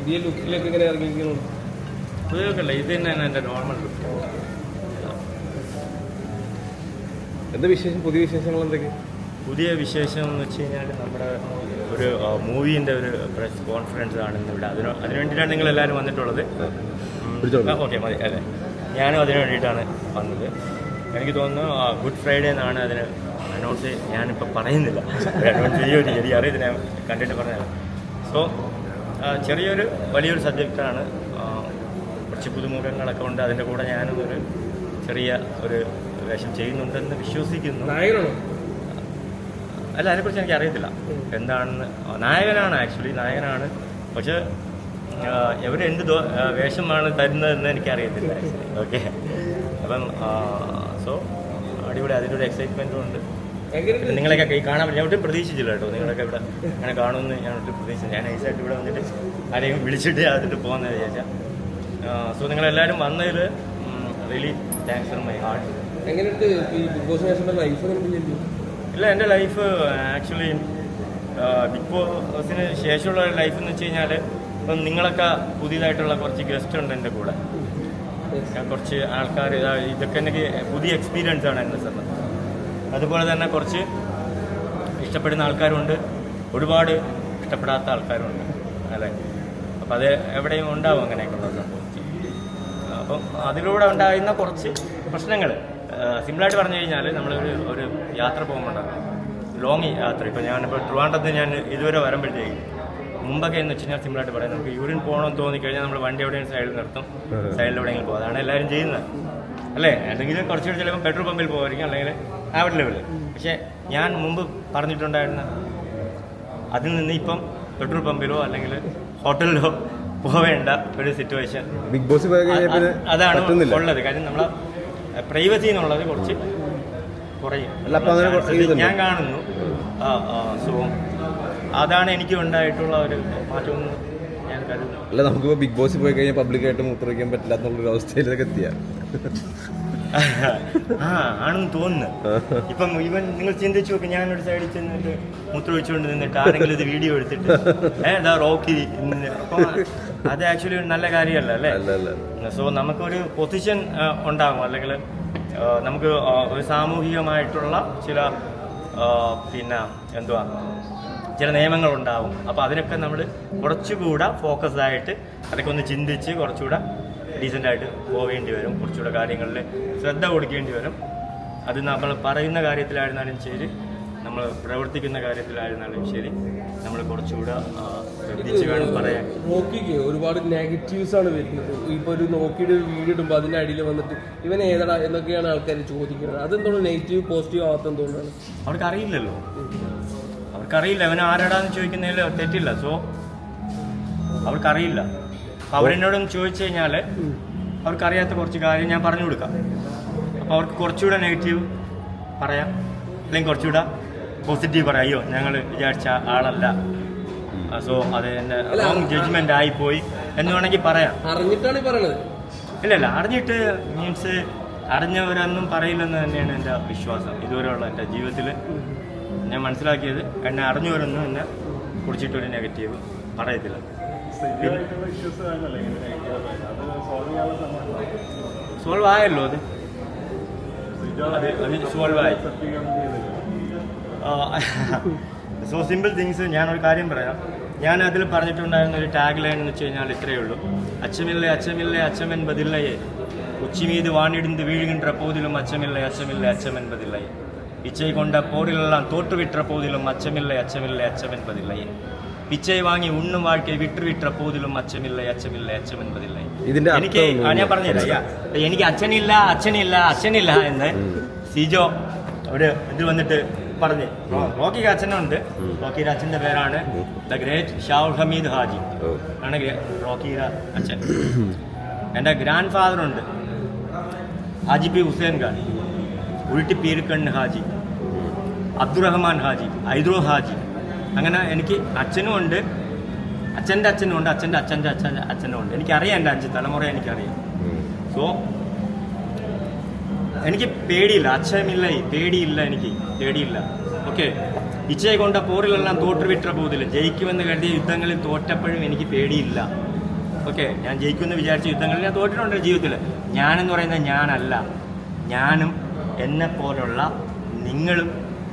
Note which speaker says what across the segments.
Speaker 1: പുതിയ ലുക്കിലൊക്കെ ഇങ്ങനെ ഇറങ്ങിയിരിക്കുന്നു
Speaker 2: ഉപയോഗമില്ല. ഇത് തന്നെയാണ് എന്റെ നോർമൽ ലുക്ക്
Speaker 3: എന്താ വിശേഷം? പുതിയ വിശേഷങ്ങൾ എന്തൊക്കെ?
Speaker 2: പുതിയ വിശേഷം എന്ന് വെച്ച് കഴിഞ്ഞാൽ നമ്മുടെ ഒരു മൂവീന്റെ ഒരു പ്രസ് കോൺഫറൻസ് ആണ് ഇന്ന് ഇവിടെ. അതിന് അതിന് വേണ്ടിയിട്ടാണ് നിങ്ങൾ എല്ലാവരും വന്നിട്ടുള്ളത്. ഓക്കെ മതി. അല്ലേ ഞാനും അതിന് വേണ്ടിയിട്ടാണ് വന്നത്. എനിക്ക് തോന്നുന്നു ഗുഡ് ഫ്രൈഡേ എന്നാണ് അതിന് അനൗൺസ് ഞാനിപ്പോൾ പറയുന്നില്ല. അനൗൺസ് ചെയ്യുമോ എനിക്ക് അറിയത്തില്ല കണ്ടിട്ട് പറഞ്ഞത് സോ ചെറിയൊരു വലിയൊരു സബ്ജക്റ്റാണ്. കുറച്ച് പുതുമുഖങ്ങളൊക്കെ ഉണ്ട്. അതിന്റെ കൂടെ ഞാനും ഒരു ചെറിയ ഒരു വേഷം ചെയ്യുന്നുണ്ടെന്ന് വിശ്വസിക്കുന്നു. അല്ല അതിനെക്കുറിച്ച് എനിക്ക് അറിയത്തില്ല. എന്താണെന്ന് നായകനാണ് ആക്ച്വലി നായകനാണ്. പക്ഷെ എവിടെ എന്ത് വേഷമാണ് തരുന്നതെന്ന് എനിക്കറിയത്തില്ല ഓക്കെ. അപ്പം സോ അടിപൊളി അതിന്റെ ഒരു എക്സൈറ്റ്മെന്റും ഉണ്ട്. നിങ്ങളെയൊക്കെ കൈ കാണാൻ പറ്റും. ഞാൻ ഒട്ടും പ്രതീക്ഷിച്ചില്ല കേട്ടോ. നിങ്ങളൊക്കെ ഇവിടെ അങ്ങനെ കാണുമെന്ന് ഞാൻ ഒട്ടും പ്രതീക്ഷിച്ചില്ല. ഞാൻ നൈസായിട്ട് ഇവിടെ വന്നിട്ട് ആരെയും വിളിച്ചിട്ട് അതിട്ട് പോകുന്നത് വിചാരിച്ചാൽ സോ നിങ്ങളെല്ലാവരും വന്നതിൽ
Speaker 1: really thanks for my heart
Speaker 2: ഇല്ല എന്റെ ലൈഫ് ആക്ച്വലി ബിഗ് ബോസിന് ശേഷമുള്ള ലൈഫ് എന്ന് വെച്ച് കഴിഞ്ഞാൽ ഇപ്പം നിങ്ങളൊക്കെ പുതിയതായിട്ടുള്ള കുറച്ച് ഗസ്റ്റ് ഉണ്ട് എന്റെ കൂടെ. കുറച്ച് ആൾക്കാർ ഇതൊക്കെ എനിക്ക് പുതിയ എക്സ്പീരിയൻസ് ആണ് എന്നെ സംബന്ധിച്ച്. അതുപോലെ തന്നെ കുറച്ച് ഇഷ്ടപ്പെടുന്ന ആൾക്കാരുണ്ട്. ഒരുപാട് ഇഷ്ടപ്പെടാത്ത ആൾക്കാരുണ്ട്. അല്ലേ? അപ്പം അത് എവിടെയും ഉണ്ടാവും അങ്ങനെയൊക്കെയുള്ള സംഭവം. അപ്പം അതിലൂടെ ഉണ്ടാകുന്ന കുറച്ച് പ്രശ്നങ്ങൾ സിമ്പിളായിട്ട് പറഞ്ഞു കഴിഞ്ഞാൽ നമ്മളൊരു ഒരു യാത്ര പോകുമ്പോഴാണ് ലോങ് യാത്ര. ഇപ്പോൾ ഞാനിപ്പോൾ ട്രിവാൻഡ്രത്ത് ഞാൻ ഇതുവരെ വരുമ്പോഴത്തേക്ക് മുമ്പൊക്കെ എന്ന് വെച്ച് കഴിഞ്ഞാൽ സിമ്പിളായിട്ട് പറയാം. നമുക്ക് യൂറിൻ പോകണമെന്ന് തോന്നിക്കഴിഞ്ഞാൽ നമ്മൾ വണ്ടി എവിടെയെങ്കിലും സൈഡിൽ നിർത്തും. സൈഡിൽ എവിടെയെങ്കിലും പോകും. അതാണ് എല്ലാവരും ചെയ്യുന്നത്. അല്ലേ? അല്ലെങ്കിൽ കുറച്ചുകൂടി ചിലപ്പോൾ പെട്രോൾ പമ്പിൽ പോകുമായിരിക്കും അല്ലെങ്കിൽ ആവറ്റ് ലെവലിൽ പക്ഷേ ഞാൻ മുമ്പ് പറഞ്ഞിട്ടുണ്ടായിരുന്ന അതിൽ നിന്ന് ഇപ്പം പെട്രോൾ പമ്പിലോ അല്ലെങ്കിൽ ഹോട്ടലിലോ പോവേണ്ട ഒരു സിറ്റുവേഷൻ
Speaker 3: ബിഗ് ബോസ്
Speaker 2: അതാണ് ഉള്ളത്. കാര്യം നമ്മളെ പ്രൈവസി എന്നുള്ളത് കുറച്ച് കുറയും. ഞാൻ കാണുന്നു. സോ അതാണ് എനിക്ക് ഉണ്ടായിട്ടുള്ള ഒരു മാറ്റം
Speaker 3: അല്ല നമുക്കിപ്പോ ബിഗ് ബോസ് പോയി കഴിഞ്ഞാൽ പബ്ലിക്കായിട്ട് മൂത്രയ്ക്കാൻ പറ്റില്ല എന്നുള്ളൊരു അവസ്ഥയിലേക്ക് എത്തിയ.
Speaker 2: ആ ആണെന്ന് തോന്നുന്നു. ഇപ്പം ഇവൻ നിങ്ങൾ ചിന്തിച്ചു നോക്ക് ഞാനൊരു സൈഡിൽ ചെന്നിട്ട് മുത്രൊഴിച്ചുകൊണ്ട് നിന്നിട്ട് ആരെങ്കിലും ഇത് വീഡിയോ എടുത്തിട്ട് ഏതാ റോക്കി അത് ആക്ച്വലി ഒരു നല്ല കാര്യമല്ല അല്ലേ? സോ നമുക്കൊരു പൊസിഷൻ ഉണ്ടാകും അല്ലെങ്കിൽ നമുക്ക് ഒരു സാമൂഹികമായിട്ടുള്ള ചില പിന്നെ എന്തുവാ ചില നിയമങ്ങൾ ഉണ്ടാവും. അപ്പോൾ അതിനൊക്കെ നമ്മൾ കുറച്ചുകൂടെ ഫോക്കസ് ആയിട്ട് അതൊക്കെ ഒന്ന് ചിന്തിച്ച് കുറച്ചുകൂടെ ഡീസന്റ് ആയിട്ട് പോവേണ്ടി വരും. കുറച്ചുകൂടെ കാര്യങ്ങളിൽ ശ്രദ്ധ കൊടുക്കേണ്ടി വരും. അത് നമ്മൾ പറയുന്ന കാര്യത്തിലായിരുന്നാലും ശരി. നമ്മൾ പ്രവർത്തിക്കുന്ന കാര്യത്തിലായിരുന്നാലും ശരി. നമ്മൾ കുറച്ചുകൂടെ ശ്രദ്ധിച്ച് വേണം പറയാൻ.
Speaker 1: നോക്കിക്ക് ഒരുപാട് നെഗറ്റീവ്സ് ആണ് വരുന്നത്. ഇപ്പോൾ ഒരു നോക്കിയിട്ട് ഒരു വീഡിയോ ഇടുമ്പോൾ അതിന്റെ അടിയിൽ വന്നിട്ട് ഇവൻ ഏതാ എന്നൊക്കെയാണ് ആൾക്കാർ ചോദിക്കുന്നത്. അതെന്താണ് നെഗറ്റീവ് പോസിറ്റീവ് ആവാത്ത എന്തുകൊണ്ടാണ്?
Speaker 2: അവർക്ക് അറിയില്ലല്ലോ അവർക്കറിയില്ല. അവൻ ആരാടാന്ന് ചോദിക്കുന്നതിൽ തെറ്റില്ല. സോ അവർക്കറിയില്ല. അവരെന്നോടൊന്ന് ചോദിച്ചു കഴിഞ്ഞാൽ അവർക്കറിയാത്ത കുറച്ച് കാര്യം ഞാൻ പറഞ്ഞു കൊടുക്കാം. അപ്പോൾ അവർക്ക് കുറച്ചുകൂടെ നെഗറ്റീവ് പറയാം. അല്ലെങ്കിൽ കുറച്ചുകൂടെ പോസിറ്റീവ് പറയാം. അയ്യോ ഞങ്ങൾ വിചാരിച്ച ആളല്ല. സോ അത് എന്റെ റോങ് ആയി പോയി എന്ന് വേണമെങ്കിൽ പറയാം.
Speaker 1: അറിഞ്ഞിട്ടാണ് പറയുന്നത് പറയണത്.
Speaker 2: ഇല്ല ഇല്ല. അറിഞ്ഞിട്ട് മീൻസ് അറിഞ്ഞവരൊന്നും പറയില്ലെന്ന് തന്നെയാണ് എന്റെ വിശ്വാസം. ഇതുവരെയുള്ള എന്റെ ജീവിതത്തിൽ ഞാൻ മനസ്സിലാക്കിയത്. എന്നെ അറിഞ്ഞവരൊന്നും എന്നെ കുറിച്ചിട്ടൊരു നെഗറ്റീവ് പറയത്തില്ല സോൾവ് ആയല്ലോ അത്. സോൾവ് ആയി. സോ സിമ്പിൾ തിങ്സ് ഞാനൊരു കാര്യം പറയാം. ഞാൻ അതിൽ പറഞ്ഞിട്ടുണ്ടായിരുന്ന ഒരു ടാഗ് ലൈൻ എന്ന് വെച്ച് കഴിഞ്ഞാൽ ഇത്രയേ ഉള്ളൂ. അച്ചമില്ലേ അച്ചമില്ലേ അച്ചമെൻ ബതില്ലയെ. ഉച്ചിമീത് വാണിടുന്ന് വീഴുകിന്റെ പോതിലും അച്ചമില്ലേ അച്ചമില്ലേ അച്ചമെൻ ബതില്ലയെ. பிச்சை கொண்ட போரிலெல்லாம் தோற்றுவிட்ட போதிலும் அச்சமில்லை அச்சமில்லை அச்சம் என்பதில்லையே പിച്ചൈ വാങ്ങി ഉണ്ണും വാഴ്ക്കை വിട്ടുവിട്ട പോതിലും അച്ചമില്ല അച്ചമില്ല അച്ചം என்பதில்லை
Speaker 3: ഇതിന്റെ അർത്ഥം
Speaker 2: എനിക്ക്
Speaker 3: ഒന്നും
Speaker 2: ആ, ഞാൻ പറഞ്ഞുതരാം യാ. എനിക്ക് അച്ഛനില്ല അച്ഛനില്ല അച്ഛനില്ല എന്ന് സിജോ ഒരു ഇത് വന്നിട്ട് പറഞ്ഞ് റോക്കിക്ക് അച്ഛനുണ്ട് റോക്കിയുടെ അച്ഛൻ്റെ പേരാണ് ദ ഗ്രേറ്റ് ഷാവുൽ ഹമീദ് ഹാജി
Speaker 3: ഓ
Speaker 2: ആണ് ഗ്രേ- റോക്കിയുടെ അച്ഛൻ എൻ്റെ ഗ്രാൻഡ് ഫാദറുണ്ട് ഹാജി പി ഹുസൈൻ ഖാൻ ഉരുട്ടി പീരുക്കണ്ണ് ഹാജി. അബ്ദുറഹ്മാൻ ഹാജി ഐദ്രോ ഹാജി. അങ്ങനെ എനിക്ക് അച്ഛനും ഉണ്ട്. അച്ഛന്റെ അച്ഛനും ഉണ്ട് അച്ഛന്റെ അച്ഛന്റെ അച്ഛൻ അച്ഛനും ഉണ്ട്. എനിക്കറിയാം എന്റെ അഞ്ച് തലമുറ എനിക്കറിയാം. സോ എനിക്ക് പേടിയില്ല അച്ഛമില്ല പേടിയില്ല എനിക്ക് പേടിയില്ല. ഓക്കെ ഇച്ചയെ കൊണ്ട പോറിലെല്ലാം തോറ്റുവിട്ട പോതില്ല ജയിക്കുമെന്ന് കരുതിയ യുദ്ധങ്ങളിൽ തോറ്റപ്പോഴും എനിക്ക് പേടിയില്ല. ഓക്കെ ഞാൻ ജയിക്കുമെന്ന് വിചാരിച്ച യുദ്ധങ്ങളിൽ ഞാൻ തോറ്റിട്ടുണ്ട് ജീവിതത്തിൽ ഞാനെന്ന് പറയുന്നത് ഞാനല്ല. ഞാനും എന്നെ പോലുള്ള നിങ്ങളും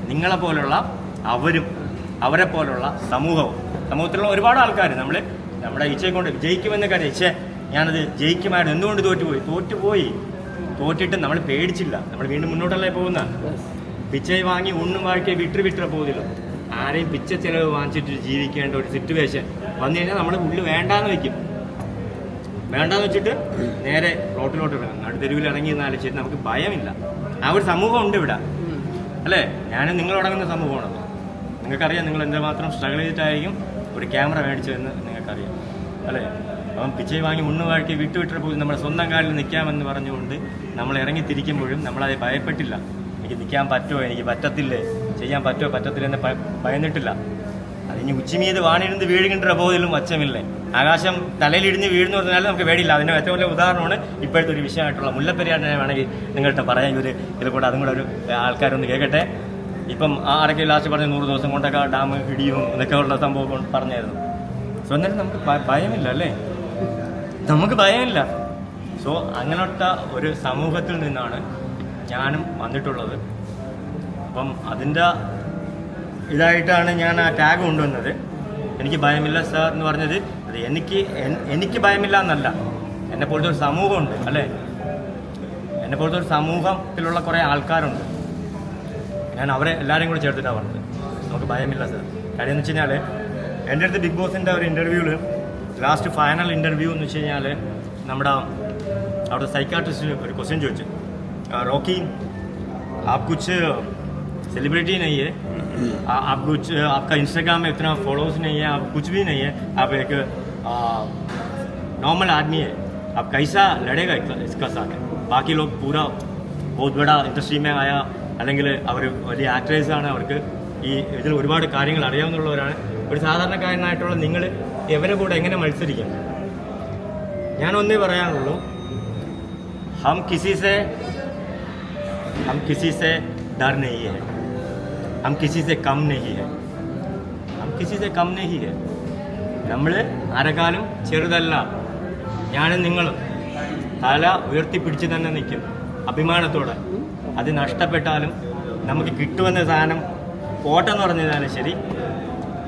Speaker 2: നിങ്ങളെ പോലുള്ള അവരും അവരെ പോലുള്ള സമൂഹവും. സമൂഹത്തിലുള്ള ഒരുപാട് ആൾക്കാർ നമ്മൾ നമ്മുടെ ഈച്ചയെ കൊണ്ട് ജയിക്കുമെന്ന് കാര്യം. ഇച്ചേ ഞാനത് ജയിക്കുമായിരുന്നു. എന്തുകൊണ്ട് തോറ്റുപോയി? തോറ്റുപോയി. തോറ്റിട്ട് നമ്മൾ പേടിച്ചില്ല. നമ്മൾ വീണ്ടും മുന്നോട്ടല്ലേ പോകുന്ന? പിച്ചയെ വാങ്ങി ഉണ്ണും വാഴ്ക്കെ വിട്ടു വിട്ടു പോകുന്നില്ല ആരെയും പിച്ച ചിലവ് വാങ്ങിച്ചിട്ട് ജീവിക്കേണ്ട ഒരു സിറ്റുവേഷൻ വന്നു കഴിഞ്ഞാൽ നമ്മൾ ഉള്ളിൽ വേണ്ടാന്ന് വെക്കും വേണ്ടാന്ന് വെച്ചിട്ട് നേരെ റോട്ടിലോട്ട് ഇറങ്ങും. നടുതെരുവിൽ ഇറങ്ങി എന്നാലും ശരി നമുക്ക് ഭയമില്ല. ആ ഒരു സമൂഹം ഉണ്ട് ഇവിടെ. അല്ലേ? ഞാനും നിങ്ങളടങ്ങുന്ന സമൂഹമാണല്ലോ നിങ്ങൾക്കറിയാം നിങ്ങൾ എന്തുമാത്രം സ്ട്രഗിൾ ചെയ്തിട്ടായിരിക്കും ഒരു ക്യാമറ മേടിച്ചതെന്ന് നിങ്ങൾക്കറിയാം. അല്ലേ? അപ്പം പിച്ചൈ വാങ്ങി ഉണ്ണു വാഴ്ക്കി വിട്ടു വിട്ടിട്ട് പോയി നമ്മുടെ സ്വന്തം കാലിൽ നിൽക്കാമെന്ന് പറഞ്ഞുകൊണ്ട് നമ്മൾ ഇറങ്ങി തിരിക്കുമ്പോഴും നമ്മളത് ഭയപ്പെട്ടില്ല. എനിക്ക് നിൽക്കാൻ പറ്റുമോ? എനിക്ക് പറ്റത്തില്ലേ? ചെയ്യാൻ പറ്റുമോ? പറ്റത്തില്ലെന്ന് എന്ന് ഭയന്നിട്ടില്ല. അതിന് ഉച്ചിമീത് വാണിരുന്ന് വീഴുകിன்ற പോലും അച്ചമില്ലേ? ആകാശം തലയിലിടിഞ്ഞ് വീഴുന്നു പറഞ്ഞാൽ നമുക്ക് പേടിയില്ല. അതിന് ഏറ്റവും വലിയ ഉദാഹരണമാണ് ഇപ്പോഴത്തെ ഒരു വിഷയമായിട്ടുള്ള മുല്ലപ്പെരിയാറിനെ വേണമെങ്കിൽ നിങ്ങളുടെ പറയാൻ ഒരു ഇതിൽ കൂടെ അതും കൂടെ ഒരു ആൾക്കാരൊന്ന് കേൾക്കട്ടെ. ഇപ്പം ആ അടയ്ക്ക് ലാസ്റ്റ് പറഞ്ഞ നൂറ് ദിവസം കൊണ്ടൊക്കെ ഡാം ഇടിയും എന്നൊക്കെ ഉള്ള സംഭവം പറഞ്ഞായിരുന്നു. സോ എന്നാലും നമുക്ക് ഭയമില്ല അല്ലേ? നമുക്ക് ഭയമില്ല. സോ അങ്ങനത്തെ ഒരു സമൂഹത്തിൽ നിന്നാണ് ഞാനും വന്നിട്ടുള്ളത്. അപ്പം അതിന്റെ ഇതായിട്ടാണ് ഞാൻ ആ ടാഗ് കൊണ്ടുവന്നത്. എനിക്ക് ഭയമില്ല സാർ എന്ന് പറഞ്ഞത്. അത് എനിക്ക് എനിക്ക് ഭയമില്ല എന്നല്ല. എന്നെ പോലത്തെ ഒരു സമൂഹമുണ്ട് അല്ലേ? എന്നെ പോലത്തെ ഒരു സമൂഹത്തിലുള്ള കുറേ ആൾക്കാരുണ്ട്. ഞാൻ അവരെ എല്ലാവരെയും കൂടി ചേർത്തിട്ടാണ് പറഞ്ഞത് നമുക്ക് ഭയമില്ല സാർ കാര്യം എന്ന് വെച്ച് കഴിഞ്ഞാൽ എന്റെ അടുത്ത് ബിഗ് ബോസിന്റെ ഒരു ഇന്റർവ്യൂവിൽ ലാസ്റ്റ് ഫൈനൽ ഇന്റർവ്യൂ എന്ന് വെച്ച് കഴിഞ്ഞാൽ നമ്മുടെ അവിടുത്തെ സൈക്കാട്രിസ്റ്റ് ഒരു ക്വസ്റ്റ്യൻ ചോദിച്ചു. റോക്കി ആ കുച്ച് സെലിബ്രിറ്റി നയ്യേ आ- आप कुछ आपका इंस्टाग्राम में इतना फॉलोअर्स नहीं है आप कुछ भी नहीं है आप एक नॉर्मल आदमी है आप कैसा लड़ेगा इसका- इसका साथ बाकी लोग पूरा बहुत बड़ा ഇൻഡസ്ട്രി में ആയ അല്ലെങ്കിൽ അവർ വലിയ ആക്ടേഴ്സാണ് അവർക്ക് ഈ ഇതിൽ ഒരുപാട് കാര്യങ്ങൾ അറിയാവുന്നവരാണ് ഒരു സാധാരണക്കാരനായിട്ടുള്ള നിങ്ങൾ എവരെ കൂടെ എങ്ങനെ മത്സരിക്കും ഞാൻ ഒന്നേ പറയാനുള്ളൂ ഹം കിസി സെ हम किसी से डर नहीं है हम किसी से कम नहीं है हम किसी से कम नहीं है നമ്മൾ ആരെക്കാളും ചെറുതല്ല ഞാനും നിങ്ങളും തല ഉയർത്തിപ്പിടിച്ച് തന്നെ നിൽക്കും അഭിമാനത്തോടെ അത് നഷ്ടപ്പെട്ടാലും നമുക്ക് കിട്ടുമെന്ന സാധനം പോട്ടെന്ന് പറഞ്ഞാലും ശരി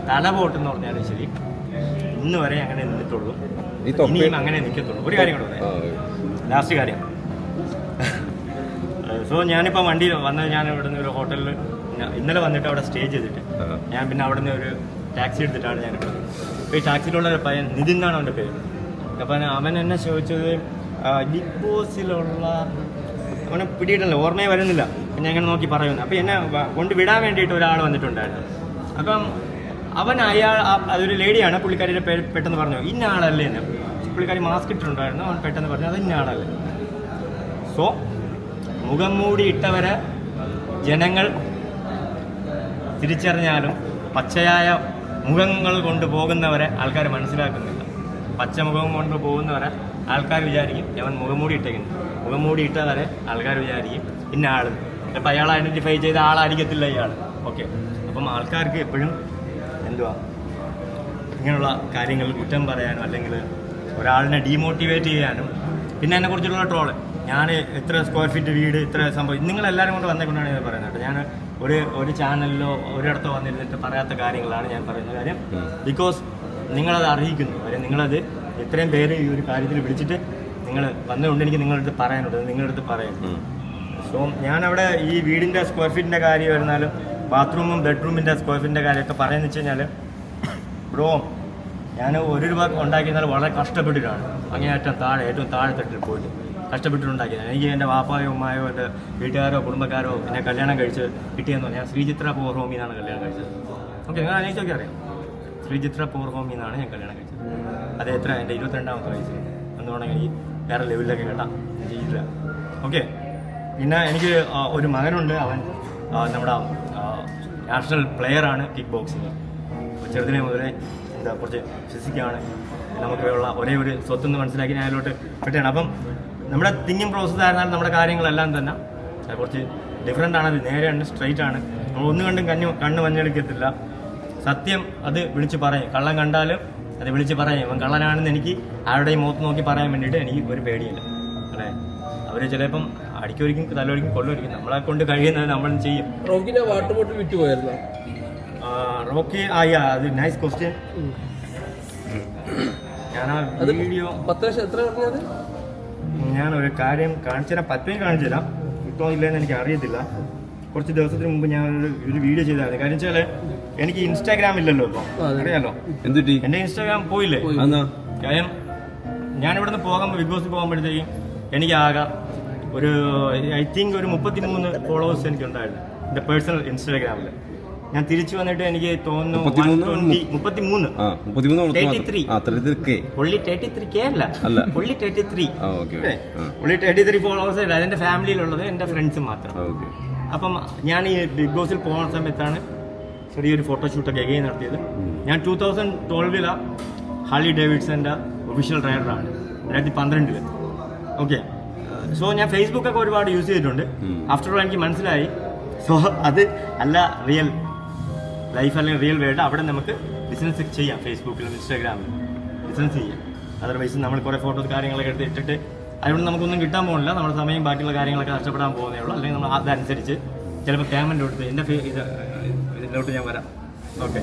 Speaker 2: തല പോട്ടെന്ന് പറഞ്ഞാലും ശരി ഇന്ന് വരെ അങ്ങനെ നിന്നിട്ടുള്ളൂ
Speaker 3: ഈ തൊപ്പി-
Speaker 2: ഇനിയും അങ്ങനെ നിൽക്കത്തുള്ളൂ ഒരു കാര്യം കൂടെ പറയാം.
Speaker 3: ആ,
Speaker 2: ലാസ്റ്റ് കാര്യം സോ ഞാനിപ്പോൾ വണ്ടിയിൽ വന്നത് ഞാൻ ഇവിടുന്ന് ഒരു ഹോട്ടലിൽ ഇന്നലെ വന്നിട്ട് അവിടെ സ്റ്റേ ചെയ്തിട്ട് ഞാൻ പിന്നെ അവിടെ നിന്ന് ഒരു ടാക്സി എടുത്തിട്ടാണ് ഞാൻ അപ്പോൾ ഈ ടാക്സിയിലുള്ള ഒരു പയ്യൻ നിതിൻ എന്നാണ് അവന്റെ പേര്. അപ്പം അവൻ എന്നെ ചോദിച്ചത് ബിഗ് ബോസിലുള്ള അവനെ പിടിയിട്ടില്ല ഓർമ്മയെ വരുന്നില്ല. ഞാൻ ഇങ്ങനെ നോക്കി പറയുന്നു. അപ്പം എന്നെ കൊണ്ടുവിടാൻ കൊണ്ട് വിടാൻ വേണ്ടിയിട്ട് ഒരാൾ വന്നിട്ടുണ്ടായിരുന്നു. അപ്പം അവൻ അയാൾ അതൊരു ലേഡിയാണ് പുള്ളിക്കാരിയുടെ പേര് പെട്ടെന്ന് പറഞ്ഞു ഇന്ന ആളല്ലേ എന്ന്. പുള്ളിക്കാരി മാസ്ക് ഇട്ടിട്ടുണ്ടായിരുന്നു അവൻ പെട്ടെന്ന് പറഞ്ഞു അത് ഇന്ന ആളല്ലേ സോ മുഖം മൂടി ഇട്ടവരെ ജനങ്ങൾ തിരിച്ചറിഞ്ഞാലും പച്ചയായ മുഖങ്ങൾ കൊണ്ട് പോകുന്നവരെ ആൾക്കാർ മനസ്സിലാക്കുന്നില്ല. പച്ചമുഖം കൊണ്ട് പോകുന്നവരെ ആൾക്കാർ വിചാരിക്കും അവൻ മുഖംമൂടി ഇട്ടേക്കുന്നു. മുഖംമൂടി ഇട്ടവരെ ആൾക്കാർ വിചാരിക്കും ഇന്ന ആൾ ഇപ്പം അയാൾ ഐഡന്റിഫൈ ചെയ്ത ആളായിരിക്കത്തില്ല ഇയാൾ ഓക്കെ അപ്പം ആൾക്കാർക്ക് എപ്പോഴും എന്തുവാ? ഇങ്ങനെയുള്ള കാര്യങ്ങൾ കുറ്റം പറയാനും അല്ലെങ്കിൽ ഒരാളിനെ ഡീമോട്ടിവേറ്റ് ചെയ്യാനും പിന്നെ എന്നെ കുറിച്ചുള്ള ട്രോൾ ഞാൻ ഇത്ര സ്ക്വയർ ഫീറ്റ് വീട് ഇത്ര സംഭവം നിങ്ങളെല്ലാവരും കൊണ്ട് വന്നേക്കൊണ്ടാണ് ഞാൻ പറയുന്നത് ഞാൻ ഒരു ഒരു ചാനലിലോ ഒരിടത്തോ വന്നിരുന്നിട്ട് പറയാത്ത കാര്യങ്ങളാണ് ഞാൻ പറയുന്ന കാര്യം. ബിക്കോസ് നിങ്ങളത് അറിയിക്കുന്നു. കാര്യം നിങ്ങളത് ഇത്രയും പേര് ഈ ഒരു കാര്യത്തിൽ വിളിച്ചിട്ട് നിങ്ങൾ വന്നുകൊണ്ട് എനിക്ക് നിങ്ങളുടെ അടുത്ത് പറയാനുണ്ട്. നിങ്ങളുടെ അടുത്ത് പറയുന്നു സോ ഞാനവിടെ ഈ വീടിന്റെ സ്ക്വയർ ഫീറ്റിന്റെ കാര്യം വരുന്നാലും ബാത്റൂമും ബെഡ്റൂമിന്റെ സ്ക്വയർ ഫീറ്റിന്റെ കാര്യമൊക്കെ പറയുന്നത് വെച്ച് കഴിഞ്ഞാൽ ബ്രോ ഞാൻ ഒരു രൂപ ഉണ്ടാക്കിയെന്നാൽ വളരെ കഷ്ടപ്പെട്ടിട്ടാണ് അങ്ങേയറ്റം താഴെ ഏറ്റവും താഴെത്തട്ടിൽ പോയിട്ട്. കഷ്ടപ്പെട്ടിട്ടുണ്ടാക്കിയത്. എനിക്ക് എന്റെ വാപ്പായോ ഉമ്മായോ എന്റെ വീട്ടുകാരോ കുടുംബക്കാരോ എന്നെ കല്യാണം കഴിച്ച് കിട്ടിയെന്ന് പറഞ്ഞാൽ ശ്രീചിത്ര നിന്നാണ് കല്യാണം കഴിച്ചത്. ഓക്കെ നിങ്ങൾ അന്വേഷിച്ചൊക്കെ അറിയാം. ശ്രീചിത്ര നിന്നാണ് ഞാൻ കല്യാണം കഴിച്ചത്. അത് എത്ര? എന്റെ ഇരുപത്തിരണ്ടാമത്തെ വയസ്സിൽ എന്ന് വേണമെങ്കിൽ വേറെ ലെവലിലൊക്കെ കേട്ടാം. ചെയ്തില്ല ഓക്കെ പിന്നെ എനിക്ക് ഒരു മകനുണ്ട്. അവൻ നമ്മുടെ നാഷണൽ പ്ലെയറാണ് കിക്ക് ബോക്സിങ് ചെറുതിനെ മുതലേ എന്താ കുറച്ച് ഫിസിക്കാണ് നമുക്കുള്ള ഒരേ ഒരു സ്വത്തെന്ന് മനസ്സിലാക്കി ഞാൻ അതിലോട്ട് പെട്ടാണ് അപ്പം നമ്മുടെ തിങ്കിങ് പ്രോസസ്സ് ആയിരുന്നാലും നമ്മുടെ കാര്യങ്ങളെല്ലാം തന്നെ കുറച്ച് ഡിഫറെന്റ് ആണ് അത് നേരെയാണ് സ്ട്രൈറ്റ് ആണ്. നമ്മൾ ഒന്നും കണ്ടും കണ്ണു കണ്ണ് മഞ്ഞെടുക്കത്തില്ല സത്യം അത് വിളിച്ച് പറയും. കള്ളൻ കണ്ടാലും അത് വിളിച്ച് പറയും. ഇവൻ കള്ളനാണെന്ന് എനിക്ക് ആരുടെയും മുഖത്ത് നോക്കി പറയാൻ വേണ്ടിയിട്ട് എനിക്ക് ഒരു പേടിയില്ല. അല്ലേ? അവർ ചിലപ്പം അടിക്കൊരിക്കും തലൊരിക്കും കൊള്ളൊരിക്കും നമ്മളെ കൊണ്ട് കഴിയുന്നത് നമ്മൾ ചെയ്യും.
Speaker 1: റോക്കിന്റെ വാട്ടർ ബോട്ടിൽ വിറ്റുപോയായിരുന്നോ
Speaker 2: ആ, റോക്കി ആയാ അത് നൈസ് ക്വസ്റ്റ്യൻ ഞാൻ ആ വീഡിയോ
Speaker 1: പത്ത് ലക്ഷം എത്ര പറഞ്ഞത്?
Speaker 2: ഞാൻ ഒരു കാര്യം കാണിച്ചു തരാൻ പറ്റുമെങ്കിൽ കാണിച്ചു തരാം. കിട്ടുമോ ഇല്ലെന്ന് എനിക്ക് അറിയത്തില്ല. കുറച്ച് ദിവസത്തിന് മുമ്പ് ഞാൻ ഒരു വീഡിയോ ചെയ്തായിരുന്നു. കാര്യം വെച്ചാൽ എനിക്ക് ഇൻസ്റ്റാഗ്രാം ഇല്ലല്ലോ
Speaker 1: ഇപ്പൊ.
Speaker 2: അറിയാലോ? എന്റെ ഇൻസ്റ്റാഗ്രാം പോയില്ലേ?
Speaker 1: പോയി.
Speaker 2: കാര്യം ഞാൻ ഇവിടുന്ന് പോകുമ്പോൾ ബിഗ് ബോസ് പോകുമ്പോഴത്തേക്കും എനിക്ക് ആകെ ഒരു ഐ തിങ്ക് ഒരു മുപ്പത്തി മൂന്ന് ഫോളോവേഴ്സ് എനിക്ക് ഉണ്ടായിരുന്നു. എന്റെ പേഴ്സണൽ ഇൻസ്റ്റാഗ്രാമിൽ ഞാൻ തിരിച്ചു വന്നിട്ട് എനിക്ക് തോന്നുന്നു
Speaker 3: 33?
Speaker 2: മുപ്പത്തി മൂന്ന്
Speaker 3: ആ മുപ്പത്തിമൂന്ന് കൊടുത്ത്
Speaker 2: 33.
Speaker 3: ആ thirty K
Speaker 2: only thirty three K അല്ല.
Speaker 3: അല്ല.
Speaker 2: ഒള്ളി തേർട്ടി ത്രീ
Speaker 3: ആ ഓക്കെ ഓക്കെ. ആ.
Speaker 2: ഒള്ളി തേർട്ടി ത്രീ ഫോളോവേഴ്സ് അല്ല ഫാമിലിയിലുള്ളത് എന്റെ ഫ്രണ്ട്സ് മാത്രം. അപ്പം ഞാൻ ഈ ബിഗ് ബോസിൽ പോകുന്ന സമയത്താണ് ചെറിയൊരു ഫോട്ടോഷൂട്ടൊക്കെ എഗെയിൻ നടത്തിയത്. ഞാൻ ടൂ തൗസൻഡ് ട്വൽവിലാ ഹാളി ഡേവിഡ്സന്റെ ഒഫീഷ്യൽ ഡ്രൈവറാണ് രണ്ടായിരത്തി പന്ത്രണ്ടിൽ. ഓക്കെ. സോ ഞാൻ ഫേസ്ബുക്കൊക്കെ ഒരുപാട് യൂസ് ചെയ്തിട്ടുണ്ട്. ആഫ്റ്റർ ഓൾ എനിക്ക് മനസ്സിലായി. സോ അത് അല്ല റിയൽ ലൈഫ് അല്ലെങ്കിൽ റിയൽ വേൾഡ് അവിടെ നമുക്ക് ബിസിനസ് ചെയ്യാം. ഫേസ്ബുക്കിലും ഇൻസ്റ്റാഗ്രാമിലും ബിസിനസ് ചെയ്യാം. അതർവൈസ് നമ്മൾ കുറേ ഫോട്ടോസ് കാര്യങ്ങളൊക്കെ എടുത്ത് ഇട്ടിട്ട് അതുകൊണ്ട് നമുക്കൊന്നും കിട്ടാൻ പോകുന്നില്ല. നമ്മുടെ സമയം ബാക്കിയുള്ള കാര്യങ്ങളൊക്കെ നഷ്ടപ്പെടാൻ പോകുന്നേ ഉള്ളൂ. അല്ലെങ്കിൽ നമ്മൾ അതനുസരിച്ച് ചിലപ്പോൾ പേയ്മെന്റ് കൊടുത്ത് എന്റെ ഫേ- ഇത് ഇതിലോട്ട് ഞാൻ വരാം. ഓക്കെ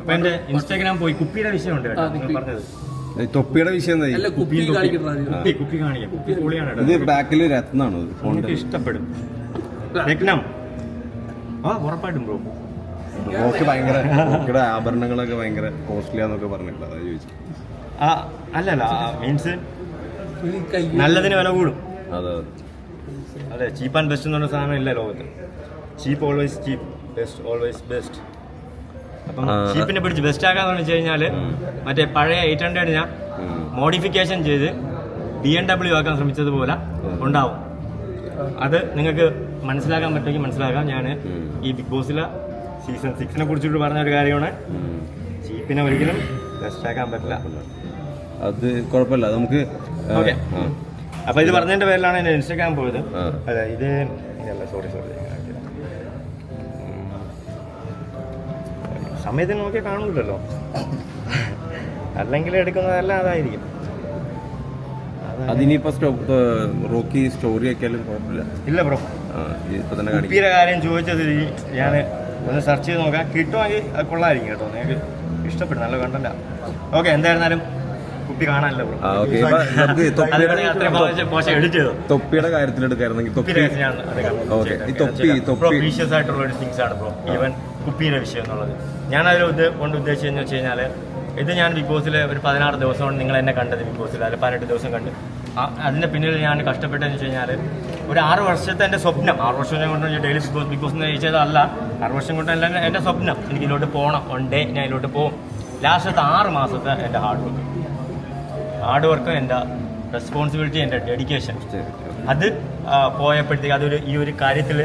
Speaker 2: അപ്പോൾ എന്റെ ഇൻസ്റ്റാഗ്രാം പോയി. കുപ്പിയുടെ വിഷയമുണ്ട് കേട്ടോ. നിങ്ങൾ. പറഞ്ഞത്.
Speaker 3: തൊപ്പിയുടെ വിഷയം
Speaker 1: കുപ്പി
Speaker 2: കുപ്പി കാണിക്കാം. കുപ്പി പൊളിയാണ്
Speaker 3: ഇത് ബാക്കിൽ രത്നാണ്? ഫോണിൽ
Speaker 2: ഇഷ്ടപ്പെടും. രത്നം. ആ ഉറപ്പായിട്ടും ബ്രോ
Speaker 3: റോക്കി ഭയങ്കര റോക്കിയുടെ ആഭരണങ്ങളൊക്കെ ഭയങ്കര കോസ്റ്റ്ലി ആന്നൊക്കെ പറഞ്ഞില്ല അതാ ചോദിച്ചു.
Speaker 2: ആ അല്ലല്ല മീൻസ് നല്ലതിന് വില കൂടും.
Speaker 3: അതെ
Speaker 2: അതെ. ചീപ്പ് ആൻഡ് ബെസ്റ്റ് എന്ന് പറഞ്ഞ സാധനം ഇല്ല ലോകത്ത്. Cheap always cheap best always best അപ്പം ചീപ്പിനെ പിടിച്ച് ബെസ്റ്റ് ആക്കാന്ന് വെച്ച് കഴിഞ്ഞാൽ മറ്റേ പഴയ എയ്റ്റ് ഹൺഡ്രഡ് ഞാൻ മോഡിഫിക്കേഷൻ ചെയ്ത് ബി എം ഡബ്ല്യു ആക്കാൻ ശ്രമിച്ചതുപോലെ ഉണ്ടാവും. അത് നിങ്ങൾക്ക് മനസ്സിലാക്കാൻ പറ്റുമെങ്കിൽ മനസ്സിലാക്കാം. ഞാൻ ഈ ബിഗ് ബോസിലെ സീസൺ സിക്സിനെ കുറിച്ചിട്ട് പറഞ്ഞ ഒരു കാര്യമാണ്. ചീപ്പിനെ ഒരിക്കലും ആക്കാൻ പറ്റില്ല.
Speaker 3: അത് കുഴപ്പമില്ല. നമുക്ക്
Speaker 2: ഓക്കെ
Speaker 3: ആ.
Speaker 2: അപ്പൊ ഇത് പറഞ്ഞതിന്റെ പേരിലാണ് എന്റെ ഇൻസ്റ്റാഗ്രാം പോയത്.
Speaker 3: അതെ
Speaker 2: അല്ല ഇത് അല്ല സോറി സോറി സമയത്തിന് നോക്കിയാൽ കാണൂലല്ലോ അല്ലെങ്കിൽ എടുക്കുന്നതെല്ലാം അതായിരിക്കും.
Speaker 3: അതിനിപ്പോ റോക്കി സ്റ്റോറി ആക്കിയാലും കുഴപ്പമില്ല.
Speaker 2: ഇല്ല ബ്രോ
Speaker 3: ഇപ്പൊ തന്നെ
Speaker 2: കാര്യം ചോദിച്ചത് ഞാൻ ഒന്ന് സെർച്ച് ചെയ്ത് നോക്കാം. കിട്ടുമെങ്കിൽ അത് കൊള്ളായിരിക്കും കേട്ടോ. നിങ്ങൾക്ക് ഇഷ്ടപ്പെടും. നല്ല കണ്ടല്ല ഓക്കെ എന്തായിരുന്നാലും കുപ്പി കാണാനല്ലോ
Speaker 3: തൊപ്പിയുടെ കാര്യത്തിൽ എടുക്കായിരുന്നെങ്കിൽ തൊപ്പി ഓക്കെ ഈ തൊപ്പി തൊപ്പി
Speaker 2: ആയിട്ടുള്ള ഒരു തിങ്സ് ആണ് ബ്രോ. ഈവൻ കുപ്പിയുടെ വിഷയം എന്നുള്ളത്. ഞാൻ അതിൽ കൊണ്ട് ഉദ്ദേശിച്ചതെന്ന് വെച്ച് കഴിഞ്ഞാൽ ഇത് ഞാൻ ബിഗ് ബോസിൽ ഒരു പതിനാറ് ദിവസം കൊണ്ട് നിങ്ങൾ എന്നെ കണ്ടത് ബിഗ് ബോസിൽ അതിൽ പതിനെട്ട് ദിവസം കണ്ട്. അതിന്റെ പിന്നിൽ ഞാൻ കഷ്ടപ്പെട്ടതെന്ന് വെച്ച് കഴിഞ്ഞാൽ ഒരു ആറ് വർഷത്തെ എന്റെ സ്വപ്നം. ആറ് വർഷം കൊണ്ട് daily Big Boss Big Boss എന്ന് ചോദിച്ചതല്ല. ആറ് വർഷം കൊണ്ട് അല്ല എന്റെ സ്വപ്നം. എനിക്ക് ഇതിലോട്ട് പോകണം വൺ ഡേ ഞാൻ ഇതിലോട്ട് പോകും. ലാസ്റ്റത്തെ ആറ് മാസത്തെ എന്റെ ഹാർഡ് വർക്ക് ഹാർഡ് വർക്കും എന്റെ റെസ്പോൺസിബിലിറ്റി എന്റെ ഡെഡിക്കേഷൻ അത് പോയപ്പോഴത്തേക്ക് അതൊരു ഈ ഒരു കാര്യത്തിൽ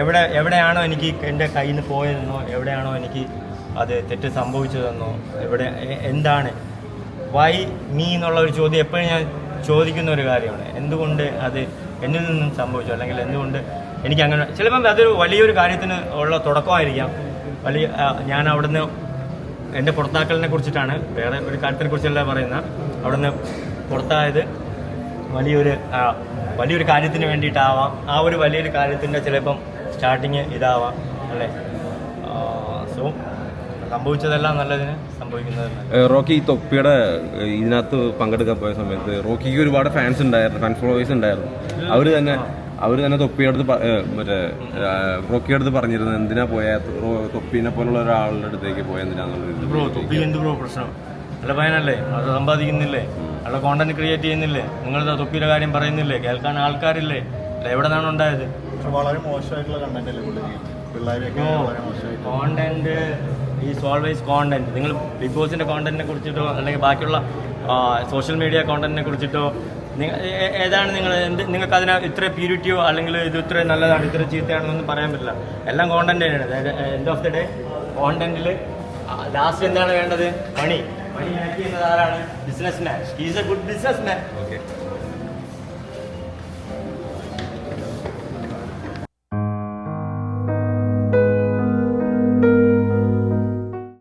Speaker 2: എവിടെ എവിടെയാണോ എനിക്ക് എന്റെ കയ്യിൽ നിന്ന് പോയതെന്നോ എവിടെയാണോ എനിക്ക് അത് തെറ്റ് സംഭവിച്ചതെന്നോ എവിടെ എന്താണ്? വൈ മീ എന്നുള്ള ഒരു ചോദ്യം എപ്പോഴും ഞാൻ ചോദിക്കുന്ന ഒരു കാര്യമാണ്. എന്തുകൊണ്ട് അത് എന്നിൽ നിന്നും സംഭവിച്ചു? അല്ലെങ്കിൽ എന്തുകൊണ്ട് എനിക്ക് അങ്ങനെ ചിലപ്പം അതൊരു വലിയൊരു കാര്യത്തിന് ഉള്ള തുടക്കമായിരിക്കാം. വലിയ ഞാൻ അവിടുന്ന് എന്റെ പുറത്താക്കലിനെ കുറിച്ചിട്ടാണ് വേറെ ഒരു കാര്യത്തിനെ കുറിച്ചല്ല പറയുന്നത് അവിടുന്ന് പുറത്തായത് വലിയൊരു വലിയൊരു കാര്യത്തിന് വേണ്ടിയിട്ടാവാം. ആ ഒരു വലിയൊരു കാര്യത്തിന്റെ ചിലപ്പം സ്റ്റാർട്ടിങ് ഇതാവാം. അല്ലേ? സോ സംഭവിച്ചതെല്ലാം നല്ലതിന് സംഭവിക്കുന്നത്
Speaker 3: റോക്കി തൊപ്പിയുടെ ഇതിനകത്ത് പങ്കെടുക്കാൻ പോയ സമയത്ത് റോക്കിക്ക് ഒരുപാട് ഫാൻസ് ഉണ്ടായിരുന്നു ഫാൻ ഫോളോവേഴ്സ് ഉണ്ടായിരുന്നു. അവർ തന്നെ അവർ തന്നെ തൊപ്പിയുടെ അടുത്ത് പ- മറ്റേ റോക്കിയുടെ അടുത്ത് പറഞ്ഞിരുന്നത് എന്തിനാ പോയ തൊപ്പിനെ പോലുള്ള ഒരാളുടെ അടുത്തേക്ക് പോയ എന്തിനാന്നുള്ളത്
Speaker 2: ബ്രോ തൊപ്പി എന്ത് ബ്രോ പ്രശ്നം? നല്ല പയനല്ലേ അത് സമ്പാദിക്കുന്നില്ലേ? അവിടെ കോണ്ടന്റ് ക്രിയേറ്റ് ചെയ്യുന്നില്ലേ? നിങ്ങൾ തൊപ്പിയുടെ കാര്യം പറയുന്നില്ലേ? കേൾക്കാൻ ആൾക്കാരില്ലേ? അല്ല എവിടെ നിന്നാണ് ഉണ്ടായത്
Speaker 4: വളരെ മോശമായിട്ടുള്ള കണ്ടന്റ് അല്ലേ മോശമായിട്ട്.
Speaker 2: കോണ്ടന്റ് ഈസ് ഓൾവേസ് കോണ്ടന്റ് നിങ്ങൾ ബിഗ് ബോസിന്റെ കോണ്ടന്റിനെ കുറിച്ചിട്ടോ അല്ലെങ്കിൽ ബാക്കിയുള്ള സോഷ്യൽ മീഡിയ കോണ്ടന്റിനെ കുറിച്ചിട്ടോ നിങ്ങൾ ഏതാണ് നിങ്ങൾ എന്ത് നിങ്ങൾക്ക് അതിന് ഇത്ര പ്യൂരിറ്റിയോ അല്ലെങ്കിൽ ഇത് ഇത്ര നല്ലതാണ് ഇത്ര ചീത്തയാണെന്നൊന്നും പറയാൻ പറ്റില്ല. എല്ലാം കോണ്ടന്റ് തന്നെയാണ്. എൻഡ് ഓഫ് ദി ഡേ കോണ്ടന്റിൽ ലാസ്റ്റ് എന്താണ് വേണ്ടത്? മണി മണി ആക്കി ചെയ്യുന്നത് ആരാണ്? Business man is a good business man